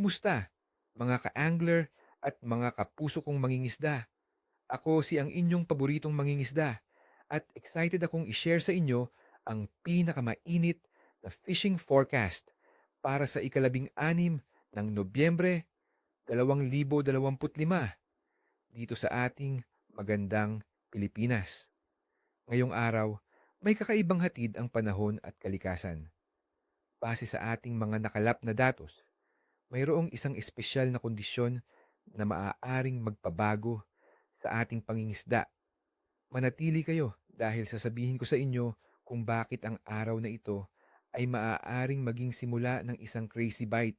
Kumusta, mga ka-angler at mga kapuso kong mangingisda? Ako si ang inyong paboritong mangingisda at excited akong i-share sa inyo ang pinakamainit na fishing forecast para sa ikalabing anim ng Nobyembre 2025 dito sa ating magandang Pilipinas. Ngayong araw, may kakaibang hatid ang panahon at kalikasan. Base sa ating mga nakalap na datos, mayroong isang espesyal na kondisyon na maaaring magpabago sa ating pangingisda. Manatili kayo dahil sasabihin ko sa inyo kung bakit ang araw na ito ay maaaring maging simula ng isang crazy bite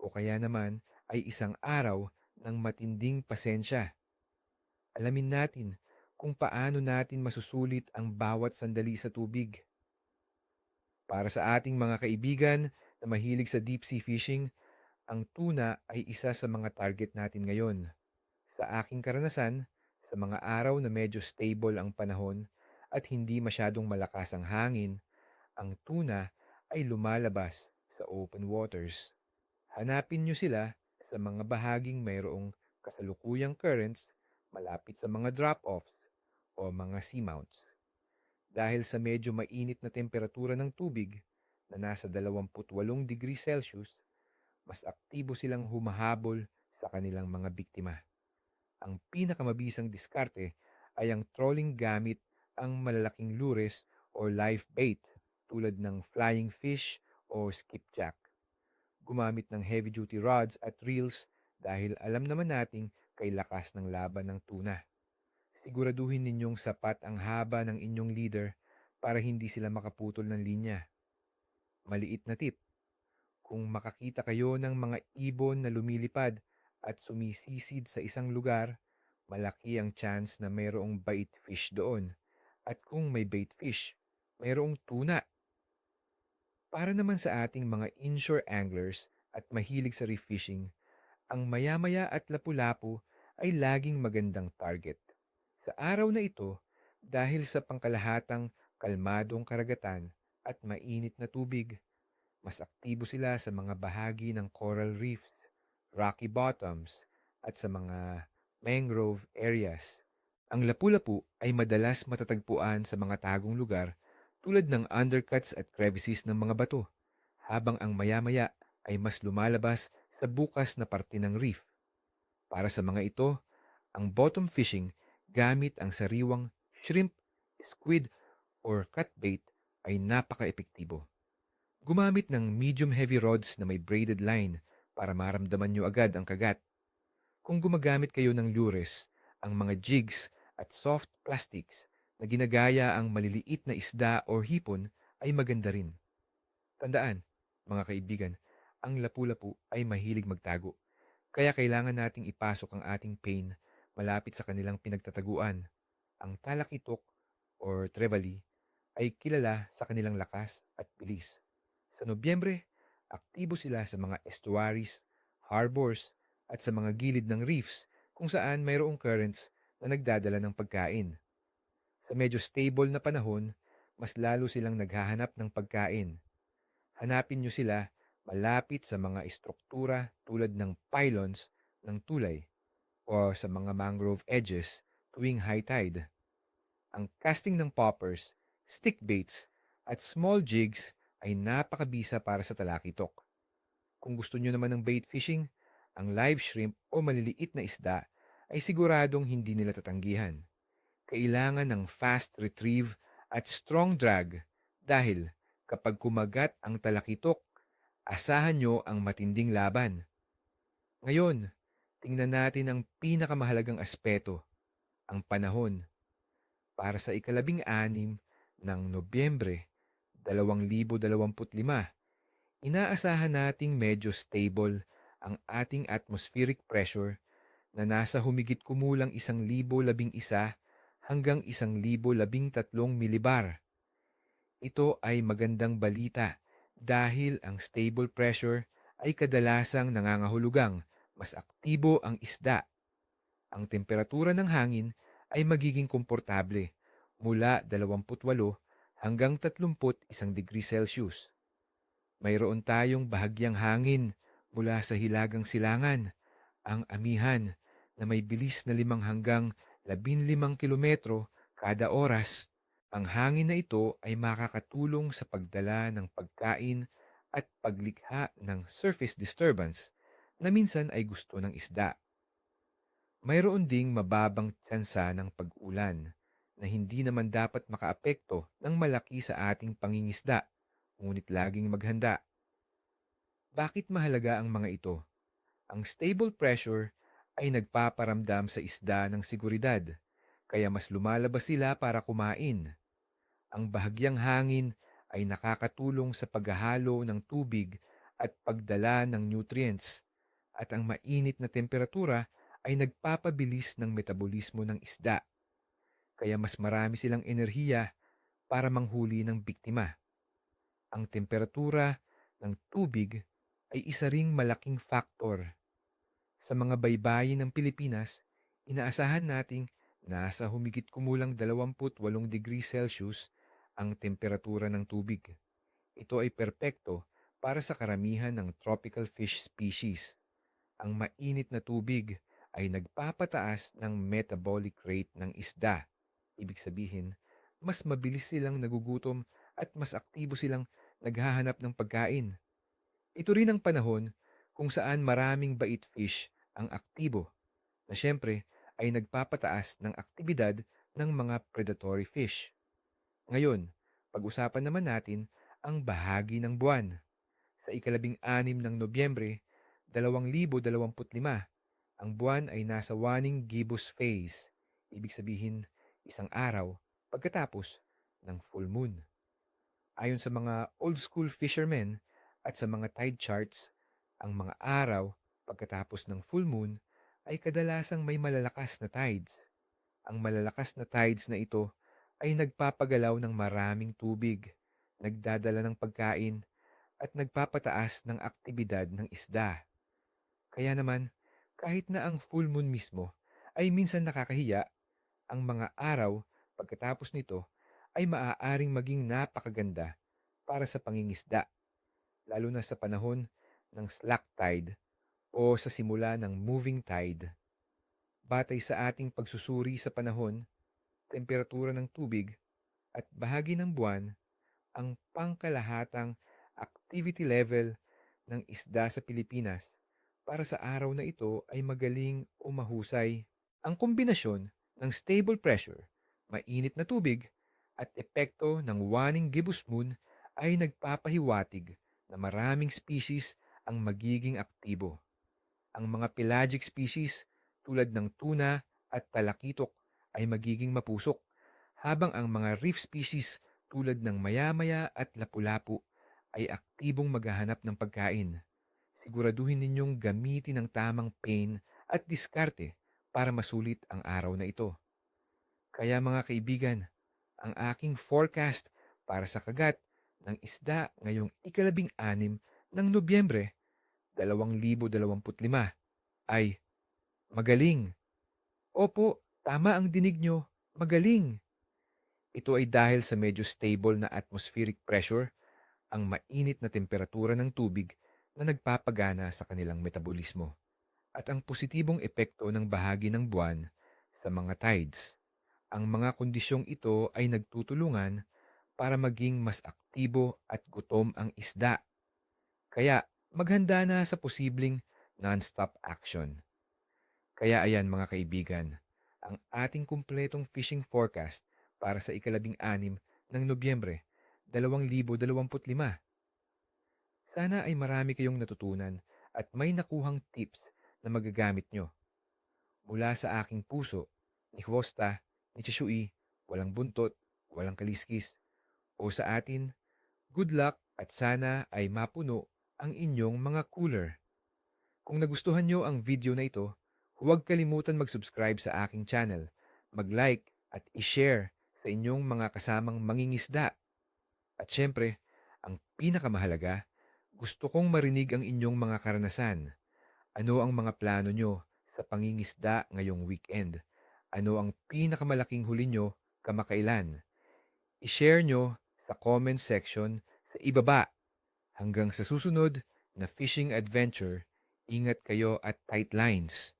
o kaya naman ay isang araw ng matinding pasensya. Alamin natin kung paano natin masusulit ang bawat sandali sa tubig. Para sa ating mga kaibigan na mahilig sa deep sea fishing, ang tuna ay isa sa mga target natin ngayon. Sa aking karanasan, sa mga araw na medyo stable ang panahon at hindi masyadong malakas ang hangin, ang tuna ay lumalabas sa open waters. Hanapin nyo sila sa mga bahaging mayroong kasalukuyang currents malapit sa mga drop-offs o mga seamounts. Dahil sa medyo mainit na temperatura ng tubig na nasa 28 degrees Celsius, mas aktibo silang humahabol sa kanilang mga biktima. Ang pinakamabisang diskarte ay ang trolling gamit ang malalaking lures o live bait tulad ng flying fish o skipjack. Gumamit ng heavy-duty rods at reels dahil alam naman nating kay lakas ng laban ng tuna. Siguraduhin ninyong sapat ang haba ng inyong leader para hindi sila makaputol ng linya. Maliit na tip. Kung makakita kayo ng mga ibon na lumilipad at sumisisid sa isang lugar, malaki ang chance na mayroong bait fish doon. At kung may bait fish, mayroong tuna. Para naman sa ating mga inshore anglers at mahilig sa reef fishing, ang maya-maya at lapu-lapu ay laging magandang target. Sa araw na ito, dahil sa pangkalahatang kalmadong karagatan at mainit na tubig, mas aktibo sila sa mga bahagi ng coral reefs, rocky bottoms, at sa mga mangrove areas. Ang lapu-lapu ay madalas matatagpuan sa mga tagong lugar tulad ng undercuts at crevices ng mga bato, habang ang maya-maya ay mas lumalabas sa bukas na parte ng reef. Para sa mga ito, ang bottom fishing gamit ang sariwang shrimp, squid, or cutbait ay napaka-epektibo. Gumamit ng medium-heavy rods na may braided line para maramdaman nyo agad ang kagat. Kung gumagamit kayo ng lures, ang mga jigs at soft plastics na ginagaya ang maliliit na isda o hipon ay maganda rin. Tandaan, mga kaibigan, ang lapu-lapu ay mahilig magtago. Kaya kailangan nating ipasok ang ating pain malapit sa kanilang pinagtataguan. Ang talakitok or trevally ay kilala sa kanilang lakas at bilis. Sa Nobyembre, aktibo sila sa mga estuaries, harbors, at sa mga gilid ng reefs kung saan mayroong currents na nagdadala ng pagkain. Sa medyo stable na panahon, mas lalo silang naghahanap ng pagkain. Hanapin nyo sila malapit sa mga istruktura tulad ng pylons ng tulay o sa mga mangrove edges tuwing high tide. Ang casting ng poppers, stick baits, at small jigs ay napakabisa para sa talakitok. Kung gusto nyo naman ng bait fishing, ang live shrimp o maliliit na isda ay siguradong hindi nila tatanggihan. Kailangan ng fast retrieve at strong drag dahil kapag kumagat ang talakitok, asahan nyo ang matinding laban. Ngayon, tingnan natin ang pinakamahalagang aspeto, ang panahon. Para sa ikalabing anim ng Nobyembre 2025, inaasahan nating medyo stable ang ating atmospheric pressure na nasa humigit kumulang isang libo labing isa hanggang isang libo labing tatlong milibar. Ito ay magandang balita dahil ang stable pressure ay kadalasang nangangahulugang mas aktibo ang isda. Ang temperatura ng hangin ay magiging komportable mula 28 hanggang 31 degree Celsius. Mayroon tayong bahagyang hangin mula sa hilagang silangan, ang amihan na may bilis na limang hanggang labinlimang kilometro kada oras. Ang hangin na ito ay makakatulong sa pagdala ng pagkain at paglikha ng surface disturbance na minsan ay gusto ng isda. Mayroon ding mababang tsansa ng pag-ulan na hindi naman dapat makaapekto ng malaki sa ating pangingisda, ngunit laging maghanda. Bakit mahalaga ang mga ito? Ang stable pressure ay nagpaparamdam sa isda ng seguridad, kaya mas lumalabas sila para kumain. Ang bahagyang hangin ay nakakatulong sa paghahalo ng tubig at pagdala ng nutrients, at ang mainit na temperatura ay nagpapabilis ng metabolismo ng isda, kaya mas marami silang enerhiya para manghuli ng biktima. Ang temperatura ng tubig ay isa ring malaking faktor. Sa mga baybayin ng Pilipinas, inaasahan nating nasa humigit kumulang 28 degrees Celsius ang temperatura ng tubig. Ito ay perpekto para sa karamihan ng tropical fish species. Ang mainit na tubig ay nagpapataas ng metabolic rate ng isda. Ibig sabihin, mas mabilis silang nagugutom at mas aktibo silang naghahanap ng pagkain. Ito rin ang panahon kung saan maraming bait fish ang aktibo na siyempre ay nagpapataas ng aktibidad ng mga predatory fish. Ngayon, pag-usapan naman natin ang bahagi ng buwan. Sa ikalabing anim ng Nobyembre, 2025, ang buwan ay nasa waning gibbous phase, ibig sabihin isang araw pagkatapos ng full moon. Ayon sa mga old school fishermen at sa mga tide charts, ang mga araw pagkatapos ng full moon ay kadalasang may malalakas na tides. Ang malalakas na tides na ito ay nagpapagalaw ng maraming tubig, nagdadala ng pagkain, at nagpapataas ng aktibidad ng isda. Kaya naman, kahit na ang full moon mismo ay minsan nakakahiya, ang mga araw pagkatapos nito ay maaaring maging napakaganda para sa pangingisda, lalo na sa panahon ng slack tide o sa simula ng moving tide. Batay sa ating pagsusuri sa panahon, temperatura ng tubig at bahagi ng buwan, ang pangkalahatang activity level ng isda sa Pilipinas para sa araw na ito ay magaling o mahusay. Ang kombinasyon ng stable pressure, mainit na tubig, at epekto ng waning gibbous moon ay nagpapahiwatig na maraming species ang magiging aktibo. Ang mga pelagic species tulad ng tuna at talakitok ay magiging mapusok, habang ang mga reef species tulad ng maya-maya at lapu-lapu ay aktibong maghahanap ng pagkain siguraduhin ninyong gamitin ang tamang pain at diskarte para masulit ang araw na ito. Kaya mga kaibigan, ang aking forecast para sa kagat ng isda ngayong ikalabing anim ng Nobyembre 2025 ay magaling. Opo, tama ang dinig nyo, magaling. Ito ay dahil sa medyo stable na atmospheric pressure, ang mainit na temperatura ng tubig na nagpapagana sa kanilang metabolismo at ang positibong epekto ng bahagi ng buwan sa mga tides. Ang mga kondisyong ito ay nagtutulungan para maging mas aktibo at gutom ang isda. Kaya maghanda na sa posibleng non-stop action. Kaya ayan mga kaibigan, ang ating kumpletong fishing forecast para sa ikalabing anim ng Nobyembre 2025 sana ay marami kayong natutunan at may nakuhang tips na magagamit nyo. Mula sa aking puso, ni Hwosta, ni Cheshui, walang buntot, walang kaliskis. O sa atin, good luck at sana ay mapuno ang inyong mga cooler. Kung nagustuhan nyo ang video na ito, huwag kalimutan mag-subscribe sa aking channel, mag-like at i-share sa inyong mga kasamang mangingisda. At syempre, ang pinakamahalaga, gusto kong marinig ang inyong mga karanasan. Ano ang mga plano nyo sa pangingisda ngayong weekend? Ano ang pinakamalaking huli nyo kamakailan? I-share nyo sa comment section sa ibaba. Hanggang sa susunod, na fishing adventure, ingat kayo at tight lines.